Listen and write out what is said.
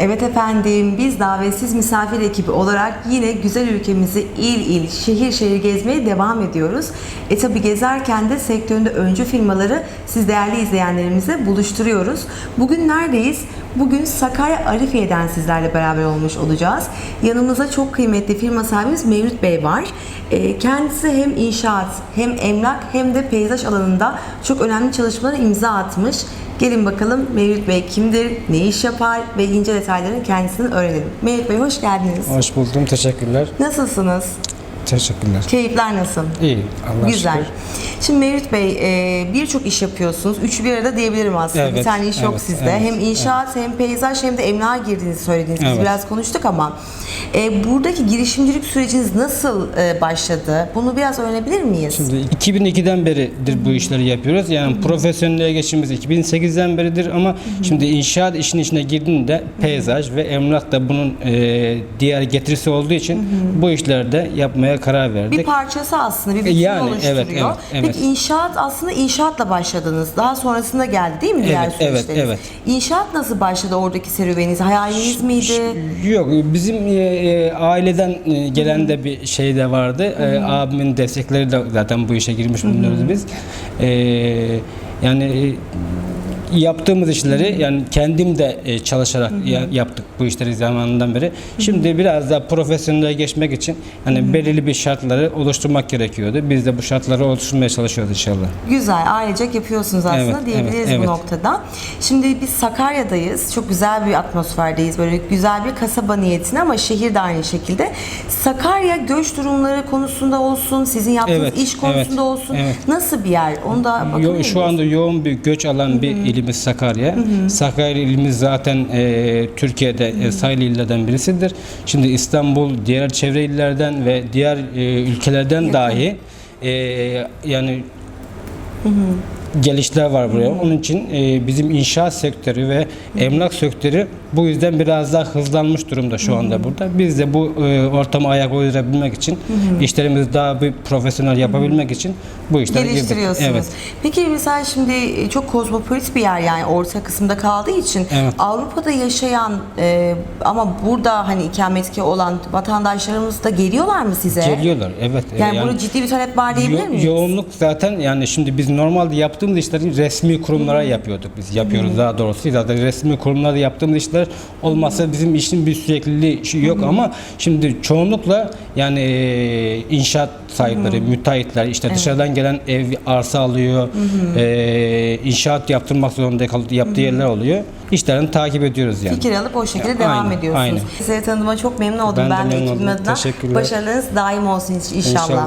Evet efendim, biz davetsiz misafir ekibi olarak yine güzel ülkemizi il il, şehir şehir gezmeye devam ediyoruz. E tabi gezerken de sektöründe öncü firmaları siz değerli izleyenlerimize buluşturuyoruz. Bugün neredeyiz? Bugün Sakarya Arifiye'den sizlerle beraber olmuş olacağız. Yanımızda çok kıymetli firma sahibimiz Mevlüt Bey var. E, Kendisi hem inşaat, hem emlak, hem de peyzaj alanında çok önemli çalışmalara imza atmış. Gelin bakalım Mevlüt Bey kimdir, ne iş yapar ve ince detaylarını kendisinden öğrenelim. Mevlüt Bey hoş geldiniz. Hoş buldum. Teşekkürler. Nasılsınız? Teşekkürler. Keyifler nasıl? İyi. Allah Güzel. şükür. Şimdi Mevlüt Bey e, birçok iş yapıyorsunuz. Üçü bir arada diyebilirim aslında. bir Evet, tane iş yok evet, sizde. evet, hem inşaat hem peyzaj hem de emlağa girdiğinizi söylediniz. Biz Evet. biraz konuştuk ama e, buradaki girişimcilik süreciniz nasıl e, başladı? Bunu biraz öğrenebilir miyiz? Şimdi 2002'den beridir bu işleri yapıyoruz. Yani profesyonel geçişimiz 2008'den beridir ama şimdi inşaat işin içine girdiğinde peyzaj ve emlak da bunun e, diğer getirisi olduğu için bu işlerde yapmaya karar verdik. bir parçası aslında bir bütün Yani, oluşturuyor. evet, evet, evet. Peki inşaat aslında inşaatla başladınız. Daha sonrasında geldi değil mi diğer Evet, evet, süreçleriniz? evet. İnşaat nasıl başladı oradaki serüveniniz? Hayaliniz miydi? Yok bizim e, e, aileden e, gelen de bir şey de vardı. E, abimin destekleri de zaten bu işe girmiş bulunuyoruz biz. E, yani e, yaptığımız işleri yani kendim de e, çalışarak ya- yaptık bu işleri zamanından beri. Şimdi biraz daha profesyonel geçmek için hani belirli bir şartları oluşturmak gerekiyordu. Biz de bu şartları oluşturmaya çalışıyoruz inşallah. Güzel, ailecek yapıyorsunuz aslında Evet, diyebiliriz evet, bu evet. noktada. Şimdi biz Sakarya'dayız. Çok güzel bir atmosferdeyiz. Böyle güzel bir kasaba niyetine ama şehir de aynı şekilde. Sakarya göç durumları konusunda olsun, sizin yaptığınız Evet, iş konusunda evet, olsun. evet. Nasıl bir yer? Onu da bakabilir Yo, miyiz? şu anda yoğun bir göç alan bir ilimiz Sakarya. Sakarya ilimiz zaten e, Türkiye'de e, sayılı illerden birisidir. Şimdi İstanbul, diğer çevre illerden ve diğer e, ülkelerden dahi e, yani gelişler var buraya. Onun için e, bizim inşaat sektörü ve emlak sektörü bu yüzden biraz daha hızlanmış durumda şu anda burada. Biz de bu e, ortama ayak uydurabilmek için, işlerimizi daha bir profesyonel yapabilmek için bu işlere girdik. geliştiriyorsunuz. Evet. Peki mesela şimdi çok kozmopolit bir yer yani orta kısımda kaldığı için Evet. Avrupa'da yaşayan e, ama burada hani ikametgahı olan vatandaşlarımız da geliyorlar mı size? Geliyorlar evet. E, Yani, burada ciddi bir talep var diyebilir yo- miyiz? yoğunluk zaten yani şimdi biz normalde yaptığımız işleri resmi kurumlara yapıyorduk biz. Yapıyoruz daha doğrusu. Zaten resmi kurumlarda yaptığımız işler olmazsa bizim işin bir sürekliliği şey yok ama şimdi çoğunlukla yani e, inşaat sahipleri, müteahhitler işte dışarıdan gelen ev arsa alıyor. e, inşaat yaptırmak zorunda kaldığı yaptığı yerler oluyor. İşlerini takip ediyoruz yani. Fikir alıp o şekilde Ya, devam aynen, ediyorsunuz. aynen. Sizi tanıdığıma çok memnun oldum Ben de ben, ve memnun ekibim adına. Teşekkürler. Başarılarınız daim olsun inşallah. İnşallah.